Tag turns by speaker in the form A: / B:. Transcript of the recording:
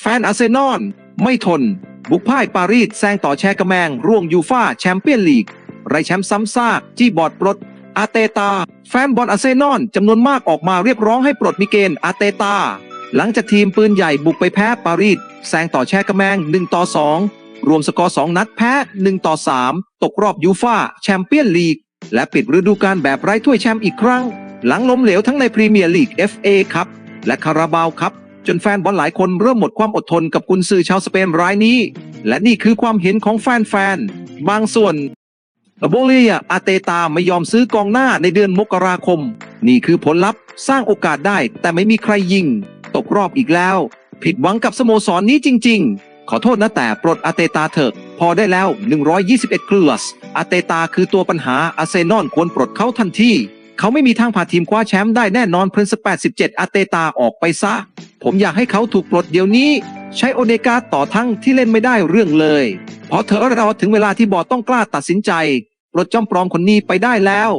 A: แฟนอาร์เซนอลไม่ทน บุกพ่ายปารีสแซงต่อแชร์กระแมง ร่วงยูฟ่าแชมเปี้ยนลีก ไรแชมป์ซ้ำซาก จี้บอดปลด อาเตตา แฟนบอลอาร์เซนอลจำนวนมากออกมาเรียกร้องให้ปลดมิเกลอาเตตา หลังจากทีมปืนใหญ่บุกไปแพ้ปารีสแซงต่อแชร์กระแมง 1 ต่อ 2 รวมสกอร์ 2 นัดแพ้ 1 ต่อ 3 ตกรอบยูฟ่าแชมเปี้ยนลีก และปิดฤดูกาลแบบไร้ถ้วยแชมป์อีกครั้ง หลังล้มเหลวทั้งในพรีเมียร์ลีก FA ครับและคาราบาวครับ จนแฟนบอลหลายคนเริ่มหมดความอดทนกับกุนซือชาวสเปนรายนี้ และนี่คือความเห็นของแฟนๆบางส่วนโบเลียอาเตตาไม่ยอมซื้อกองหน้าในเดือนมกราคม นี่คือผลลัพธ์สร้างโอกาสได้แต่ไม่มีใครยิง ตกรอบอีกแล้ว ผิดหวังกับสโมสรนนี้จริง ๆ ขอโทษนะแต่ปลดอาเตตาเถอะ พอได้แล้ว 121เคลือสอาเตตาคือตัวปัญหาอาเซนอลควรปลดเขาทันทีเขาไม่มีทางพาทีมคว้าแชมป์ได้แน่นอนเพรินส87อาเตตาออกไปซะ ผมอยากให้เขาถูกปลดเดี๋ยวนี้ ใช้โอเนกาต่อทั้งที่เล่นไม่ได้เรื่องเลย เพราะเธอรอถึงเวลาที่บอร์ดต้องกล้าตัดสินใจปลดจอมปลอมคนนี้ไปได้แล้ว